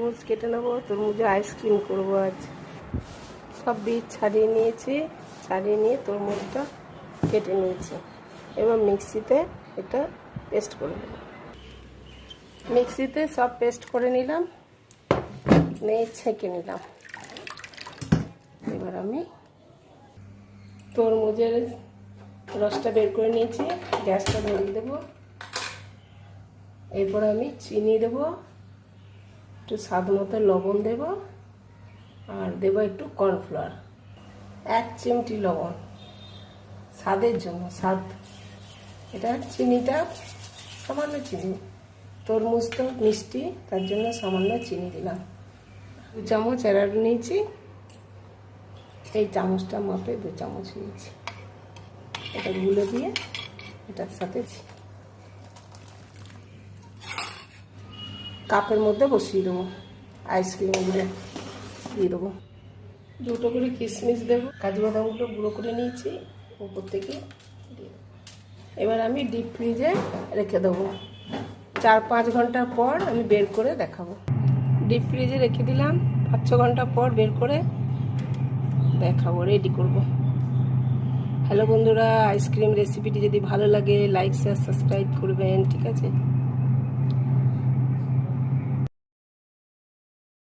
তরমুজ কেটে নেব, তরমুজে আইসক্রিম করব আজ। সব বীজ ছাড়িয়ে নিয়েছি, ছাড়িয়ে নিয়ে তরমুজটা কেটে নিয়েছি। এবার মিক্সিতে এটা পেস্ট করে নেব। মিক্সিতে সব পেস্ট করে নিলাম, নিয়ে ছেঁকে নিলাম। এবার আমি তরমুজের রসটা বের করে নিয়েছি, গ্যাসটা ধরিয়ে দেবো। এরপর আমি চিনি দেবো। একটু স্বাদ মতো লবণ দেব আর দেব একটু কর্নফ্লাওয়ার। এক চিমটি লবণ। স্বাদের জন্য, স্বাদ। এটা চিনিটা সামান্য চিনি। তরমুজ তো মিষ্টি, তার জন্য সামান্য চিনি দিলাম। দু চামচ এরারো নিয়েছি। এই চামচটা মাপে দু চামচ নিয়েছি। এটা গুলে দিয়ে এটার সাথে কাপের মধ্যে বসিয়ে দেবো আইসক্রিমগুলো দিয়ে দেবো। দুটো করে কিশমিশ দেবো, কাজু বাদামগুলো গুঁড়ো করে নিয়েছি, উপর থেকে এবার আমি ডিপ ফ্রিজে রেখে দেবো। চার পাঁচ ঘণ্টার পর আমি বের করে দেখাবো। ডিপ ফ্রিজে রেখে দিলাম, পাঁচ ছ ঘণ্টা পর বের করে দেখাবো রেডি করব। হ্যালো বন্ধুরা আইসক্রিম রেসিপিটি যদি ভালো লাগে লাইক শেয়ার সাবস্ক্রাইব করবেন, ঠিক আছে?